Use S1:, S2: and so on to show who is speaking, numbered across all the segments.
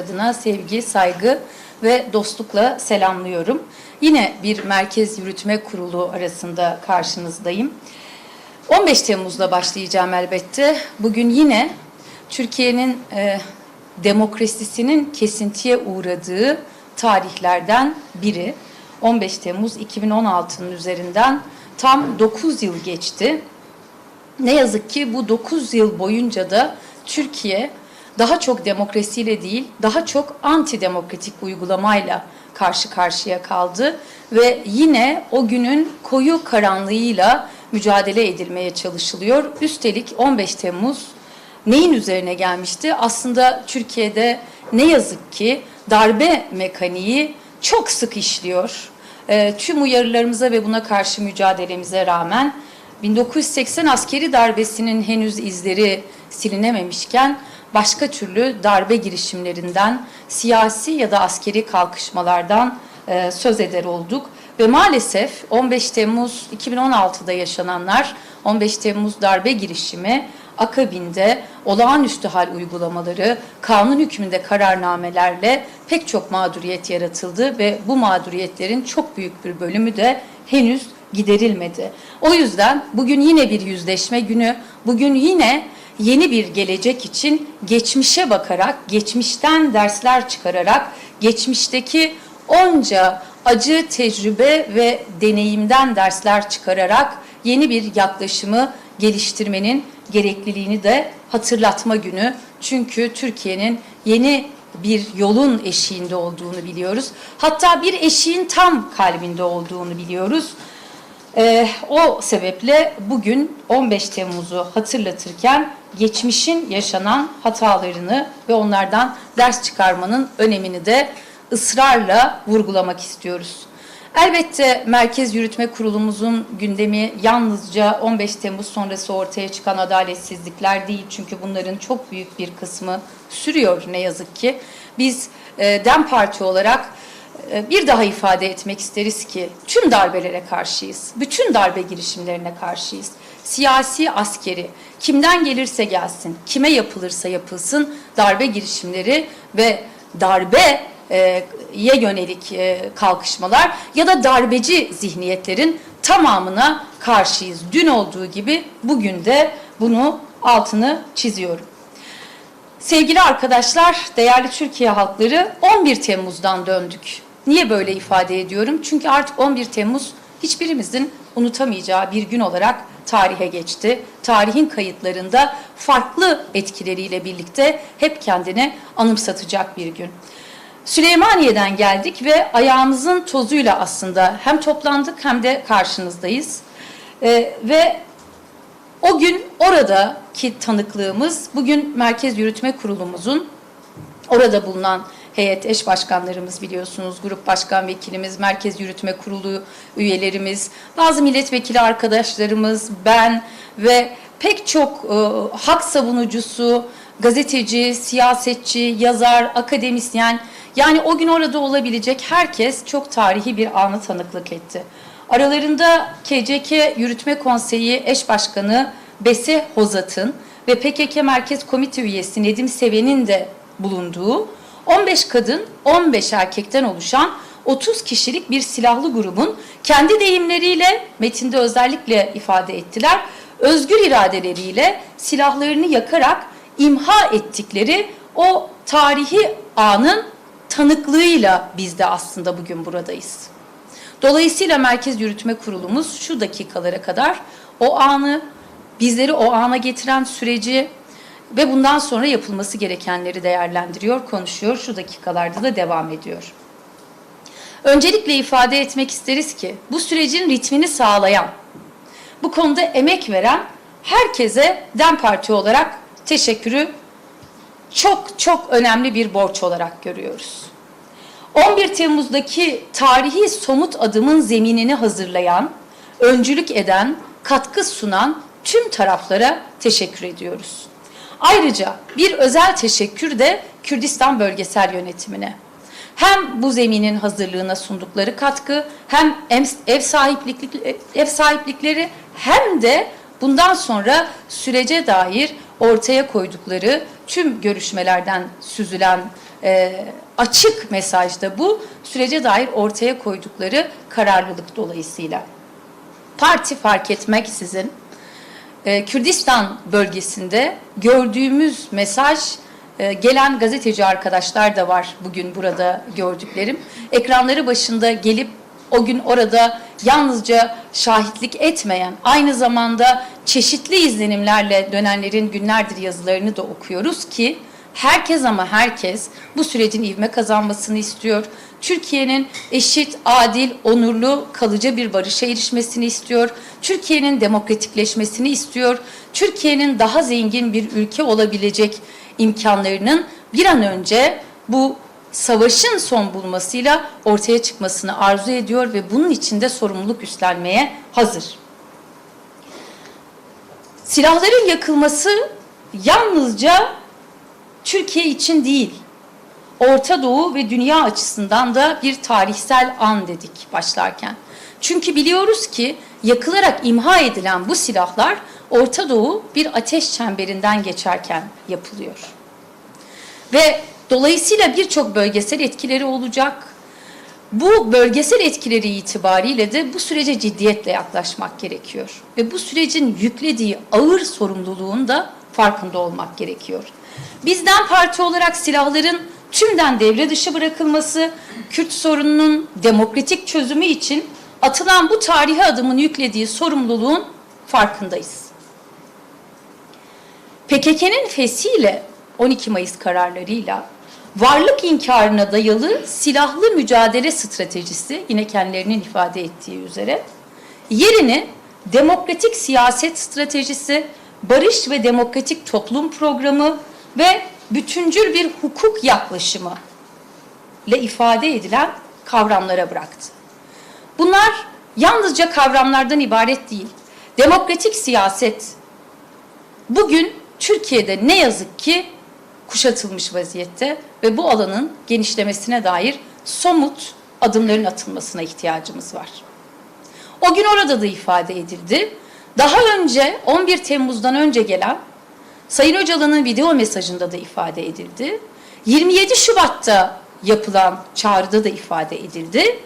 S1: adına sevgi, saygı ve dostlukla selamlıyorum. Yine bir Merkez Yürütme Kurulu arasında karşınızdayım. 15 Temmuz'da başlayacağım elbette. Bugün yine Türkiye'nin e, demokrasisinin kesintiye uğradığı tarihlerden biri. 15 Temmuz 2016'nın üzerinden tam 9 yıl geçti. Ne yazık ki bu 9 yıl boyunca da Türkiye daha çok demokrasiyle değil, daha çok antidemokratik uygulamayla karşı karşıya kaldı ve yine o günün koyu karanlığıyla mücadele edilmeye çalışılıyor. Üstelik 15 Temmuz neyin üzerine gelmişti? Aslında Türkiye'de ne yazık ki darbe mekaniği çok sık işliyor. E, tüm uyarılarımıza ve buna karşı mücadelemize rağmen 1980 askeri darbesinin henüz izleri silinememişken başka türlü darbe girişimlerinden, siyasi ya da askeri kalkışmalardan e, söz eder olduk. Ve maalesef 15 Temmuz 2016'da yaşananlar, 15 Temmuz darbe girişimi, akabinde olağanüstü hal uygulamaları, kanun hükmünde kararnamelerle pek çok mağduriyet yaratıldı ve bu mağduriyetlerin çok büyük bir bölümü de henüz giderilmedi. O yüzden bugün yine bir yüzleşme günü, bugün yine yeni bir gelecek için geçmişe bakarak, geçmişten dersler çıkararak, geçmişteki onca acı tecrübe ve deneyimden dersler çıkararak yeni bir yaklaşımı geliştirmenin gerekliliğini de hatırlatma günü. Çünkü Türkiye'nin yeni bir yolun eşiğinde olduğunu biliyoruz. Hatta bir eşiğin tam kalbinde olduğunu biliyoruz. Ee, o sebeple bugün 15 Temmuz'u hatırlatırken geçmişin yaşanan hatalarını ve onlardan ders çıkarmanın önemini de ısrarla vurgulamak istiyoruz. Elbette Merkez Yürütme Kurulumuzun gündemi yalnızca 15 Temmuz sonrası ortaya çıkan adaletsizlikler değil. Çünkü bunların çok büyük bir kısmı sürüyor ne yazık ki. Biz e, DEM Parti olarak bir daha ifade etmek isteriz ki tüm darbelere karşıyız. Bütün darbe girişimlerine karşıyız. Siyasi, askeri, kimden gelirse gelsin, kime yapılırsa yapılsın darbe girişimleri ve darbe e, ye yönelik e, kalkışmalar ya da darbeci zihniyetlerin tamamına karşıyız. Dün olduğu gibi bugün de bunu altını çiziyorum. Sevgili arkadaşlar, değerli Türkiye halkları 11 Temmuz'dan döndük. Niye böyle ifade ediyorum? Çünkü artık 11 Temmuz hiçbirimizin unutamayacağı bir gün olarak tarihe geçti. Tarihin kayıtlarında farklı etkileriyle birlikte hep kendini anımsatacak bir gün. Süleymaniye'den geldik ve ayağımızın tozuyla aslında hem toplandık hem de karşınızdayız. Ee, ve o gün oradaki tanıklığımız bugün Merkez Yürütme Kurulumuzun orada bulunan heyet eş başkanlarımız biliyorsunuz, grup başkan vekilimiz, Merkez Yürütme Kurulu üyelerimiz, bazı milletvekili arkadaşlarımız, ben ve pek çok e, hak savunucusu, gazeteci, siyasetçi, yazar, akademisyen yani o gün orada olabilecek herkes çok tarihi bir anı tanıklık etti. Aralarında KCK Yürütme Konseyi eş başkanı Bese Hozat'ın ve PKK Merkez Komite üyesi Nedim Seven'in de bulunduğu 15 kadın, 15 erkekten oluşan 30 kişilik bir silahlı grubun kendi deyimleriyle metinde özellikle ifade ettiler. Özgür iradeleriyle silahlarını yakarak imha ettikleri o tarihi anın tanıklığıyla biz de aslında bugün buradayız. Dolayısıyla Merkez Yürütme Kurulumuz şu dakikalara kadar o anı, bizleri o ana getiren süreci ve bundan sonra yapılması gerekenleri değerlendiriyor, konuşuyor. Şu dakikalarda da devam ediyor. Öncelikle ifade etmek isteriz ki bu sürecin ritmini sağlayan, bu konuda emek veren herkese DEM Parti olarak teşekkürü çok çok önemli bir borç olarak görüyoruz. 11 Temmuz'daki tarihi somut adımın zeminini hazırlayan, öncülük eden, katkı sunan tüm taraflara teşekkür ediyoruz. Ayrıca bir özel teşekkür de Kürdistan Bölgesel Yönetimine. Hem bu zeminin hazırlığına sundukları katkı, hem ev, sahiplik, ev sahiplikleri hem de bundan sonra sürece dair ortaya koydukları tüm görüşmelerden süzülen e, açık mesajda bu sürece dair ortaya koydukları kararlılık dolayısıyla. Parti fark etmeksizin e, Kürdistan bölgesinde gördüğümüz mesaj e, gelen gazeteci arkadaşlar da var bugün burada gördüklerim. Ekranları başında gelip o gün orada yalnızca şahitlik etmeyen, aynı zamanda çeşitli izlenimlerle dönenlerin günlerdir yazılarını da okuyoruz ki herkes ama herkes bu sürecin ivme kazanmasını istiyor. Türkiye'nin eşit, adil, onurlu, kalıcı bir barışa erişmesini istiyor. Türkiye'nin demokratikleşmesini istiyor. Türkiye'nin daha zengin bir ülke olabilecek imkanlarının bir an önce bu savaşın son bulmasıyla ortaya çıkmasını arzu ediyor ve bunun için de sorumluluk üstlenmeye hazır. Silahların yakılması yalnızca Türkiye için değil, Orta Doğu ve dünya açısından da bir tarihsel an dedik başlarken. Çünkü biliyoruz ki yakılarak imha edilen bu silahlar Orta Doğu bir ateş çemberinden geçerken yapılıyor. Ve dolayısıyla birçok bölgesel etkileri olacak. Bu bölgesel etkileri itibariyle de bu sürece ciddiyetle yaklaşmak gerekiyor. Ve bu sürecin yüklediği ağır sorumluluğun da farkında olmak gerekiyor. Bizden parti olarak silahların tümden devre dışı bırakılması, Kürt sorununun demokratik çözümü için atılan bu tarihi adımın yüklediği sorumluluğun farkındayız. PKK'nın fesiyle 12 Mayıs kararlarıyla varlık inkarına dayalı silahlı mücadele stratejisi yine kendilerinin ifade ettiği üzere yerini demokratik siyaset stratejisi, barış ve demokratik toplum programı ve bütüncül bir hukuk yaklaşımı ile ifade edilen kavramlara bıraktı. Bunlar yalnızca kavramlardan ibaret değil. Demokratik siyaset bugün Türkiye'de ne yazık ki kuşatılmış vaziyette ve bu alanın genişlemesine dair somut adımların atılmasına ihtiyacımız var. O gün orada da ifade edildi. Daha önce 11 Temmuz'dan önce gelen Sayın Öcalan'ın video mesajında da ifade edildi. 27 Şubat'ta yapılan çağrıda da ifade edildi.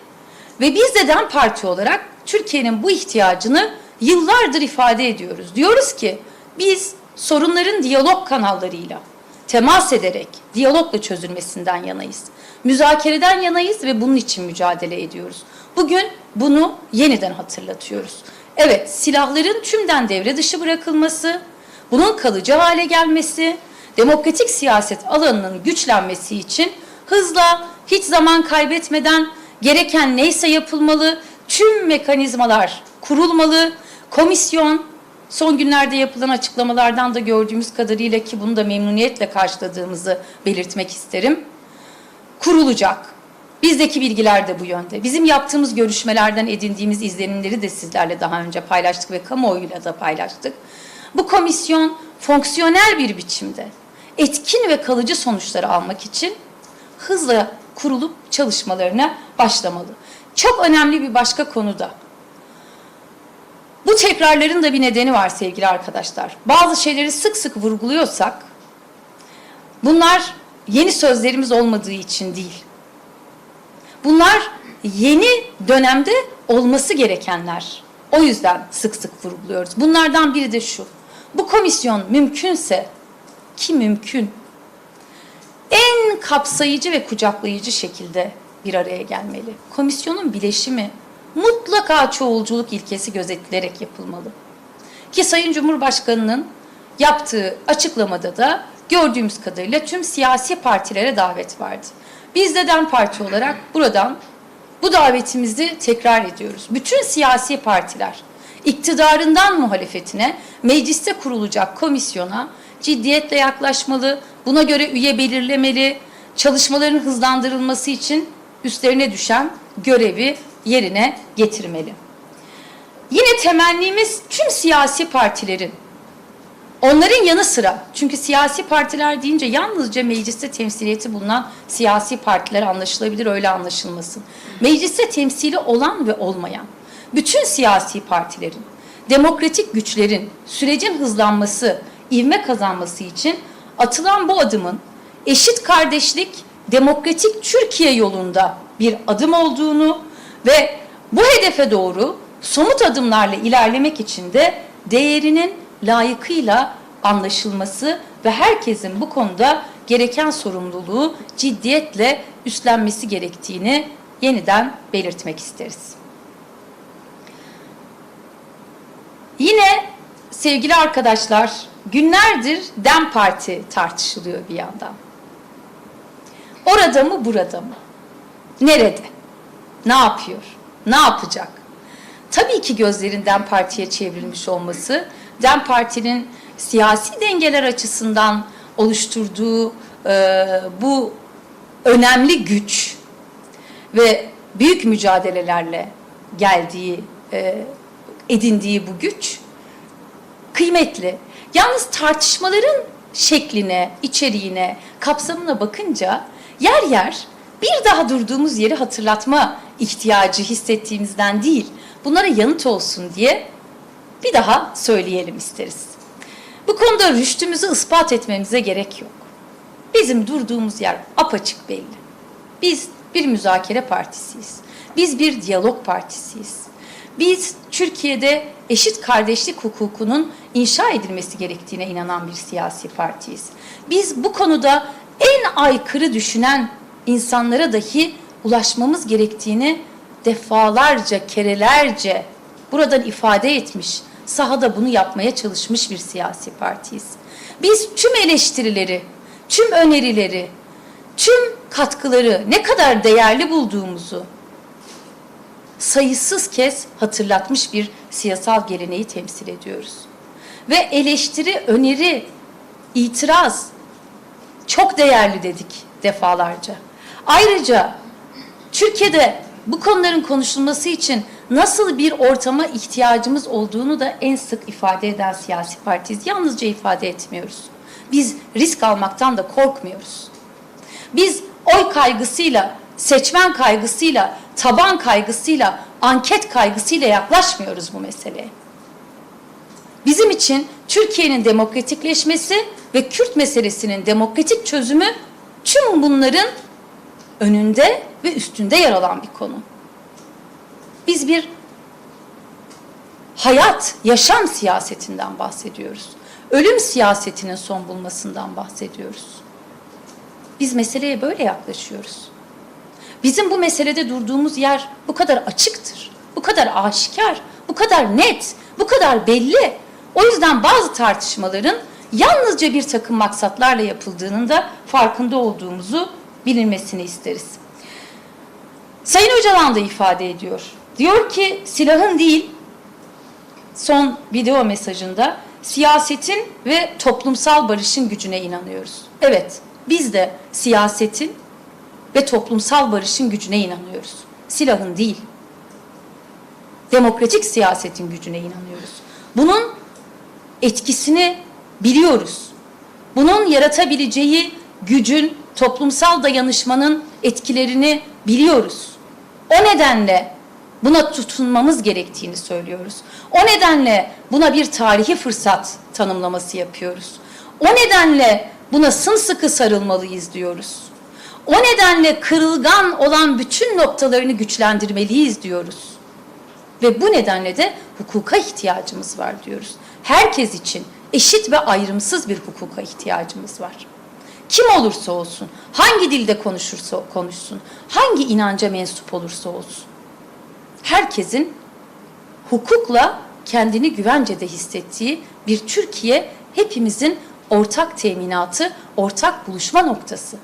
S1: Ve biz de DEM Parti olarak Türkiye'nin bu ihtiyacını yıllardır ifade ediyoruz. Diyoruz ki biz sorunların diyalog kanallarıyla temas ederek diyalogla çözülmesinden yanayız. Müzakereden yanayız ve bunun için mücadele ediyoruz. Bugün bunu yeniden hatırlatıyoruz. Evet, silahların tümden devre dışı bırakılması, bunun kalıcı hale gelmesi, demokratik siyaset alanının güçlenmesi için hızla, hiç zaman kaybetmeden gereken neyse yapılmalı, tüm mekanizmalar kurulmalı, komisyon, son günlerde yapılan açıklamalardan da gördüğümüz kadarıyla ki bunu da memnuniyetle karşıladığımızı belirtmek isterim, kurulacak. Bizdeki bilgiler de bu yönde. Bizim yaptığımız görüşmelerden edindiğimiz izlenimleri de sizlerle daha önce paylaştık ve kamuoyuyla da paylaştık. Bu komisyon fonksiyonel bir biçimde etkin ve kalıcı sonuçları almak için hızla kurulup çalışmalarına başlamalı. Çok önemli bir başka konuda. Bu tekrarların da bir nedeni var sevgili arkadaşlar. Bazı şeyleri sık sık vurguluyorsak bunlar yeni sözlerimiz olmadığı için değil. Bunlar yeni dönemde olması gerekenler. O yüzden sık sık vurguluyoruz. Bunlardan biri de şu. Bu komisyon mümkünse ki mümkün en kapsayıcı ve kucaklayıcı şekilde bir araya gelmeli. Komisyonun bileşimi mutlaka çoğulculuk ilkesi gözetilerek yapılmalı. Ki Sayın Cumhurbaşkanı'nın yaptığı açıklamada da gördüğümüz kadarıyla tüm siyasi partilere davet vardı. Biz de Parti olarak buradan bu davetimizi tekrar ediyoruz. Bütün siyasi partiler iktidarından muhalefetine mecliste kurulacak komisyona ciddiyetle yaklaşmalı, buna göre üye belirlemeli, çalışmaların hızlandırılması için üstlerine düşen görevi yerine getirmeli. Yine temennimiz tüm siyasi partilerin Onların yanı sıra çünkü siyasi partiler deyince yalnızca mecliste temsiliyeti bulunan siyasi partiler anlaşılabilir öyle anlaşılmasın. Mecliste temsili olan ve olmayan bütün siyasi partilerin, demokratik güçlerin sürecin hızlanması, ivme kazanması için atılan bu adımın eşit kardeşlik demokratik Türkiye yolunda bir adım olduğunu ve bu hedefe doğru somut adımlarla ilerlemek için de değerinin layıkıyla anlaşılması ve herkesin bu konuda gereken sorumluluğu ciddiyetle üstlenmesi gerektiğini yeniden belirtmek isteriz. Yine sevgili arkadaşlar günlerdir Dem Parti tartışılıyor bir yandan. Orada mı burada mı? Nerede? Ne yapıyor? Ne yapacak? Tabii ki gözlerin Dem Parti'ye çevrilmiş olması, Dem Parti'nin siyasi dengeler açısından oluşturduğu e, bu önemli güç ve büyük mücadelelerle geldiği, e, edindiği bu güç kıymetli. Yalnız tartışmaların şekline, içeriğine, kapsamına bakınca yer yer bir daha durduğumuz yeri hatırlatma ihtiyacı hissettiğimizden değil, bunlara yanıt olsun diye bir daha söyleyelim isteriz. Bu konuda rüştümüzü ispat etmemize gerek yok. Bizim durduğumuz yer apaçık belli. Biz bir müzakere partisiyiz. Biz bir diyalog partisiyiz. Biz Türkiye'de eşit kardeşlik hukukunun inşa edilmesi gerektiğine inanan bir siyasi partiyiz. Biz bu konuda en aykırı düşünen insanlara dahi ulaşmamız gerektiğini defalarca, kerelerce buradan ifade etmiş, sahada bunu yapmaya çalışmış bir siyasi partiyiz. Biz tüm eleştirileri, tüm önerileri, tüm katkıları ne kadar değerli bulduğumuzu sayısız kez hatırlatmış bir siyasal geleneği temsil ediyoruz. Ve eleştiri, öneri, itiraz çok değerli dedik defalarca. Ayrıca Türkiye'de bu konuların konuşulması için nasıl bir ortama ihtiyacımız olduğunu da en sık ifade eden siyasi partiyiz. Yalnızca ifade etmiyoruz. Biz risk almaktan da korkmuyoruz. Biz oy kaygısıyla, seçmen kaygısıyla, taban kaygısıyla, anket kaygısıyla yaklaşmıyoruz bu meseleye. Bizim için Türkiye'nin demokratikleşmesi ve Kürt meselesinin demokratik çözümü tüm bunların önünde ve üstünde yer alan bir konu. Biz bir hayat, yaşam siyasetinden bahsediyoruz. Ölüm siyasetinin son bulmasından bahsediyoruz. Biz meseleye böyle yaklaşıyoruz. Bizim bu meselede durduğumuz yer bu kadar açıktır, bu kadar aşikar, bu kadar net, bu kadar belli. O yüzden bazı tartışmaların yalnızca bir takım maksatlarla yapıldığının da farkında olduğumuzu bilinmesini isteriz. Sayın Öcalan da ifade ediyor. Diyor ki silahın değil, son video mesajında siyasetin ve toplumsal barışın gücüne inanıyoruz. Evet, biz de siyasetin ve toplumsal barışın gücüne inanıyoruz. Silahın değil. Demokratik siyasetin gücüne inanıyoruz. Bunun etkisini biliyoruz. Bunun yaratabileceği gücün, toplumsal dayanışmanın etkilerini biliyoruz. O nedenle buna tutunmamız gerektiğini söylüyoruz. O nedenle buna bir tarihi fırsat tanımlaması yapıyoruz. O nedenle buna sımsıkı sarılmalıyız diyoruz. O nedenle kırılgan olan bütün noktalarını güçlendirmeliyiz diyoruz. Ve bu nedenle de hukuka ihtiyacımız var diyoruz. Herkes için eşit ve ayrımsız bir hukuka ihtiyacımız var. Kim olursa olsun, hangi dilde konuşursa konuşsun, hangi inanca mensup olursa olsun. Herkesin hukukla kendini güvencede hissettiği bir Türkiye hepimizin ortak teminatı, ortak buluşma noktası.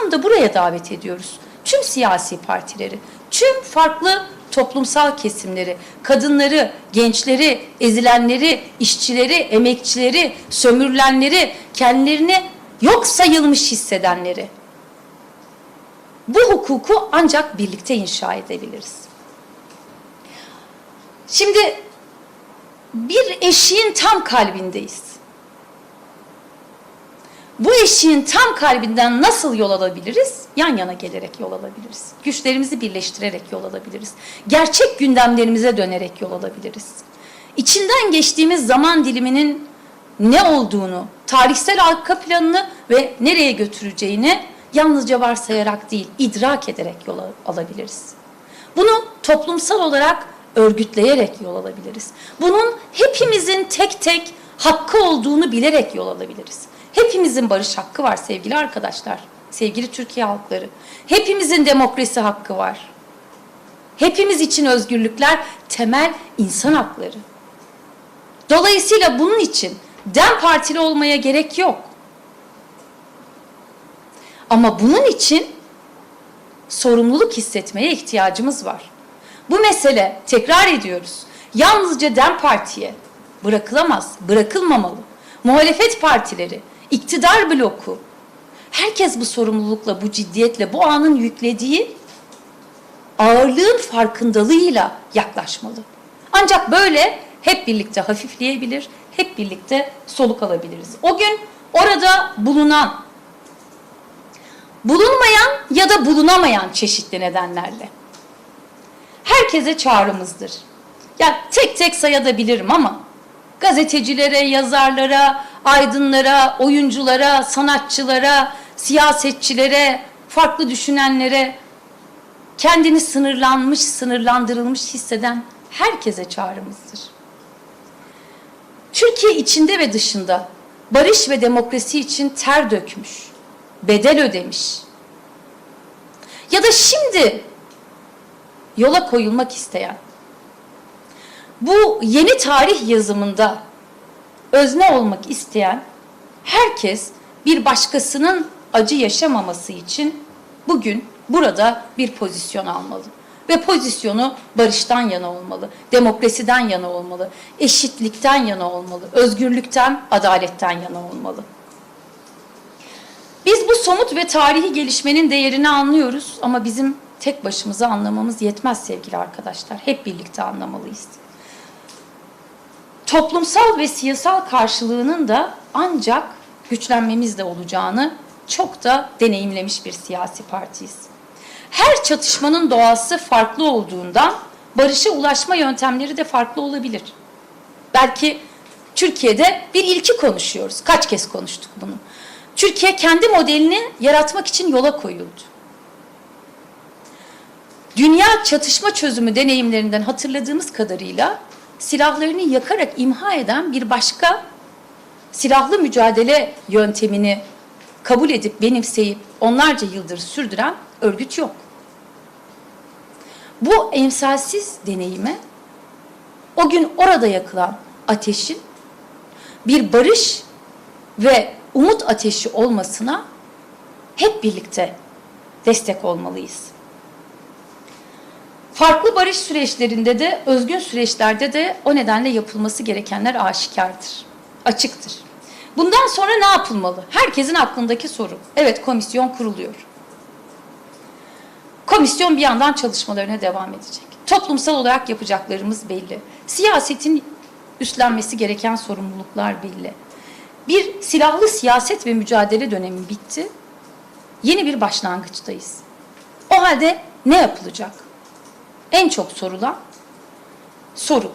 S1: Tam da buraya davet ediyoruz. Tüm siyasi partileri, tüm farklı toplumsal kesimleri, kadınları, gençleri, ezilenleri, işçileri, emekçileri, sömürülenleri, kendilerini yok sayılmış hissedenleri. Bu hukuku ancak birlikte inşa edebiliriz. Şimdi bir eşiğin tam kalbindeyiz. Bu eşiğin tam kalbinden nasıl yol alabiliriz? Yan yana gelerek yol alabiliriz. Güçlerimizi birleştirerek yol alabiliriz. Gerçek gündemlerimize dönerek yol alabiliriz. İçinden geçtiğimiz zaman diliminin ne olduğunu, tarihsel arka planını ve nereye götüreceğini yalnızca varsayarak değil, idrak ederek yol alabiliriz. Bunu toplumsal olarak örgütleyerek yol alabiliriz. Bunun hepimizin tek tek hakkı olduğunu bilerek yol alabiliriz. Hepimizin barış hakkı var sevgili arkadaşlar, sevgili Türkiye halkları. Hepimizin demokrasi hakkı var. Hepimiz için özgürlükler temel insan hakları. Dolayısıyla bunun için DEM Partili olmaya gerek yok. Ama bunun için sorumluluk hissetmeye ihtiyacımız var. Bu mesele tekrar ediyoruz. Yalnızca DEM Parti'ye bırakılamaz, bırakılmamalı. Muhalefet partileri, iktidar bloku, herkes bu sorumlulukla, bu ciddiyetle, bu anın yüklediği ağırlığın farkındalığıyla yaklaşmalı. Ancak böyle hep birlikte hafifleyebilir, hep birlikte soluk alabiliriz. O gün orada bulunan, bulunmayan ya da bulunamayan çeşitli nedenlerle herkese çağrımızdır. Ya tek tek sayabilirim ama gazetecilere, yazarlara, aydınlara, oyunculara, sanatçılara, siyasetçilere, farklı düşünenlere, kendini sınırlanmış, sınırlandırılmış hisseden herkese çağrımızdır. Türkiye içinde ve dışında barış ve demokrasi için ter dökmüş, bedel ödemiş ya da şimdi yola koyulmak isteyen bu yeni tarih yazımında özne olmak isteyen herkes bir başkasının acı yaşamaması için bugün burada bir pozisyon almalı. Ve pozisyonu barıştan yana olmalı, demokrasiden yana olmalı, eşitlikten yana olmalı, özgürlükten, adaletten yana olmalı. Biz bu somut ve tarihi gelişmenin değerini anlıyoruz ama bizim tek başımıza anlamamız yetmez sevgili arkadaşlar. Hep birlikte anlamalıyız. Toplumsal ve siyasal karşılığının da ancak güçlenmemizde olacağını çok da deneyimlemiş bir siyasi partiyiz. Her çatışmanın doğası farklı olduğundan barışa ulaşma yöntemleri de farklı olabilir. Belki Türkiye'de bir ilki konuşuyoruz. Kaç kez konuştuk bunu. Türkiye kendi modelini yaratmak için yola koyuldu. Dünya çatışma çözümü deneyimlerinden hatırladığımız kadarıyla silahlarını yakarak imha eden bir başka silahlı mücadele yöntemini kabul edip benimseyip onlarca yıldır sürdüren örgüt yok. Bu emsalsiz deneyime o gün orada yakılan ateşin bir barış ve umut ateşi olmasına hep birlikte destek olmalıyız. Farklı barış süreçlerinde de, özgün süreçlerde de o nedenle yapılması gerekenler aşikardır, açıktır. Bundan sonra ne yapılmalı? Herkesin aklındaki soru. Evet komisyon kuruluyor. Komisyon bir yandan çalışmalarına devam edecek. Toplumsal olarak yapacaklarımız belli. Siyasetin üstlenmesi gereken sorumluluklar belli. Bir silahlı siyaset ve mücadele dönemi bitti. Yeni bir başlangıçtayız. O halde ne yapılacak? En çok sorulan soru.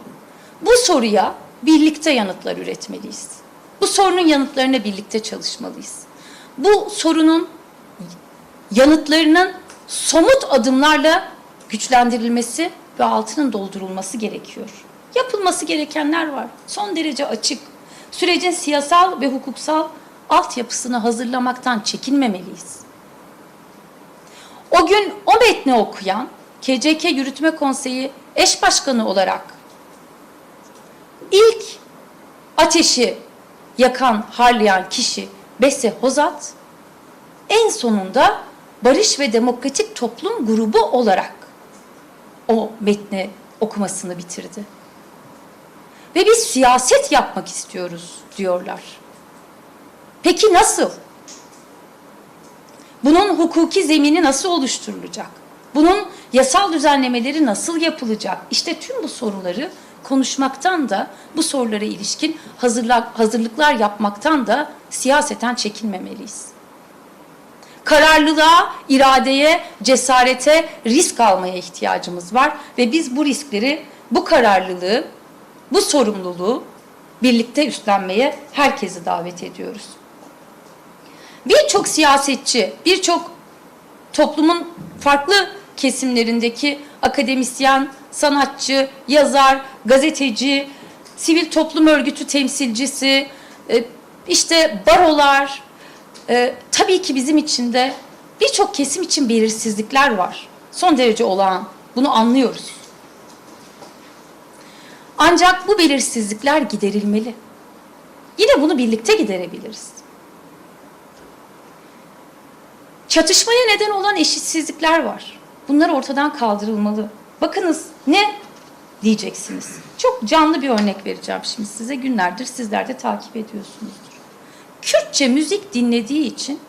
S1: Bu soruya birlikte yanıtlar üretmeliyiz. Bu sorunun yanıtlarına birlikte çalışmalıyız. Bu sorunun yanıtlarının somut adımlarla güçlendirilmesi ve altının doldurulması gerekiyor. Yapılması gerekenler var. Son derece açık. Sürecin siyasal ve hukuksal altyapısını hazırlamaktan çekinmemeliyiz. O gün o metni okuyan KCK Yürütme Konseyi eş başkanı olarak ilk ateşi yakan, harlayan kişi Besse Hozat en sonunda Barış ve Demokratik Toplum grubu olarak o metni okumasını bitirdi. Ve biz siyaset yapmak istiyoruz diyorlar. Peki nasıl? Bunun hukuki zemini nasıl oluşturulacak? Bunun yasal düzenlemeleri nasıl yapılacak? İşte tüm bu soruları konuşmaktan da bu sorulara ilişkin hazırlıklar yapmaktan da siyaseten çekinmemeliyiz. Kararlılığa, iradeye, cesarete, risk almaya ihtiyacımız var ve biz bu riskleri, bu kararlılığı, bu sorumluluğu birlikte üstlenmeye herkesi davet ediyoruz. birçok siyasetçi, birçok toplumun farklı kesimlerindeki akademisyen, sanatçı, yazar, gazeteci, sivil toplum örgütü temsilcisi, e, işte barolar, e, tabii ki bizim için de birçok kesim için belirsizlikler var. Son derece olağan. Bunu anlıyoruz. Ancak bu belirsizlikler giderilmeli. Yine bunu birlikte giderebiliriz. Çatışmaya neden olan eşitsizlikler var. Bunlar ortadan kaldırılmalı. Bakınız ne diyeceksiniz? Çok canlı bir örnek vereceğim şimdi size. Günlerdir sizler de takip ediyorsunuzdur. Kürtçe müzik dinlediği için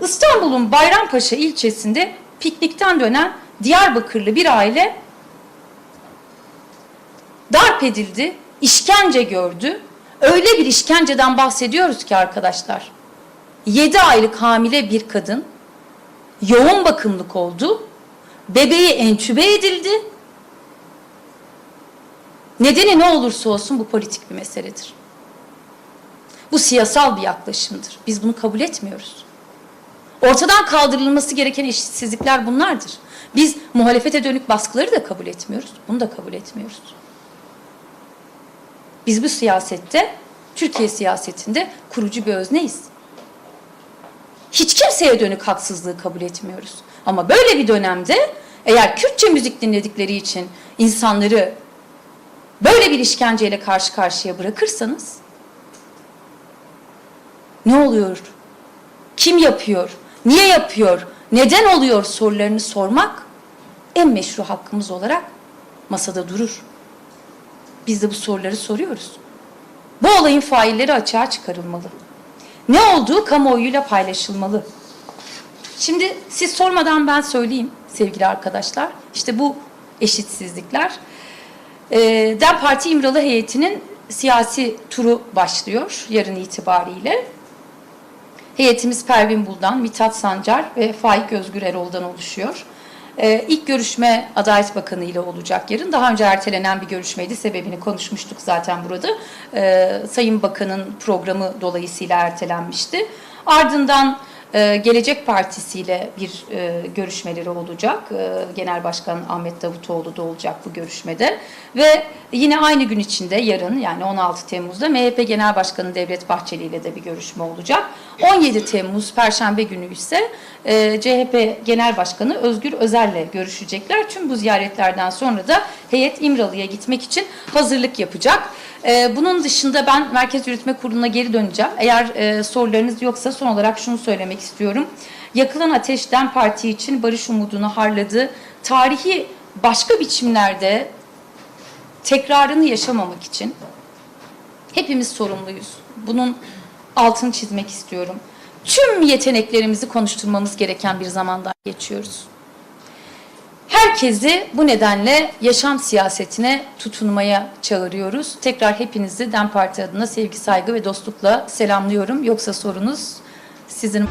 S1: İstanbul'un Bayrampaşa ilçesinde piknikten dönen Diyarbakırlı bir aile darp edildi, işkence gördü. Öyle bir işkenceden bahsediyoruz ki arkadaşlar. 7 aylık hamile bir kadın yoğun bakımlık oldu. Bebeği entübe edildi. Nedeni ne olursa olsun bu politik bir meseledir. Bu siyasal bir yaklaşımdır. Biz bunu kabul etmiyoruz. Ortadan kaldırılması gereken eşitsizlikler bunlardır. Biz muhalefete dönük baskıları da kabul etmiyoruz. Bunu da kabul etmiyoruz. Biz bu siyasette, Türkiye siyasetinde kurucu bir özneyiz. Hiç kimseye dönük haksızlığı kabul etmiyoruz. Ama böyle bir dönemde eğer Kürtçe müzik dinledikleri için insanları böyle bir işkenceyle karşı karşıya bırakırsanız ne oluyor? Kim yapıyor? Niye yapıyor? Neden oluyor sorularını sormak en meşru hakkımız olarak masada durur. Biz de bu soruları soruyoruz. Bu olayın failleri açığa çıkarılmalı. Ne olduğu kamuoyuyla paylaşılmalı. Şimdi siz sormadan ben söyleyeyim sevgili arkadaşlar. İşte bu eşitsizlikler. Ee, DEM Parti İmralı heyetinin siyasi turu başlıyor yarın itibariyle. Heyetimiz Pervin Buldan, Mithat Sancar ve Faik Özgür Erol'dan oluşuyor. Ee, ilk görüşme Adalet Bakanı ile olacak yarın. Daha önce ertelenen bir görüşmeydi. Sebebini konuşmuştuk zaten burada. Ee, Sayın Bakan'ın programı dolayısıyla ertelenmişti. Ardından e, Gelecek Partisi ile bir e, görüşmeleri olacak. E, Genel Başkan Ahmet Davutoğlu da olacak bu görüşmede. Ve yine aynı gün içinde yarın yani 16 Temmuz'da MHP Genel Başkanı Devlet Bahçeli ile de bir görüşme olacak. 17 Temmuz Perşembe günü ise e, CHP Genel Başkanı Özgür Özel'le görüşecekler. Tüm bu ziyaretlerden sonra da heyet İmralı'ya gitmek için hazırlık yapacak. E, bunun dışında ben Merkez Yürütme Kurulu'na geri döneceğim. Eğer e, sorularınız yoksa son olarak şunu söylemek istiyorum. Yakılan Ateş'ten parti için barış umudunu harladı. Tarihi başka biçimlerde tekrarını yaşamamak için hepimiz sorumluyuz. Bunun altını çizmek istiyorum. Tüm yeteneklerimizi konuşturmamız gereken bir zamandan geçiyoruz. Herkesi bu nedenle yaşam siyasetine tutunmaya çağırıyoruz. Tekrar hepinizi DEM Parti adına sevgi, saygı ve dostlukla selamlıyorum. Yoksa sorunuz sizin...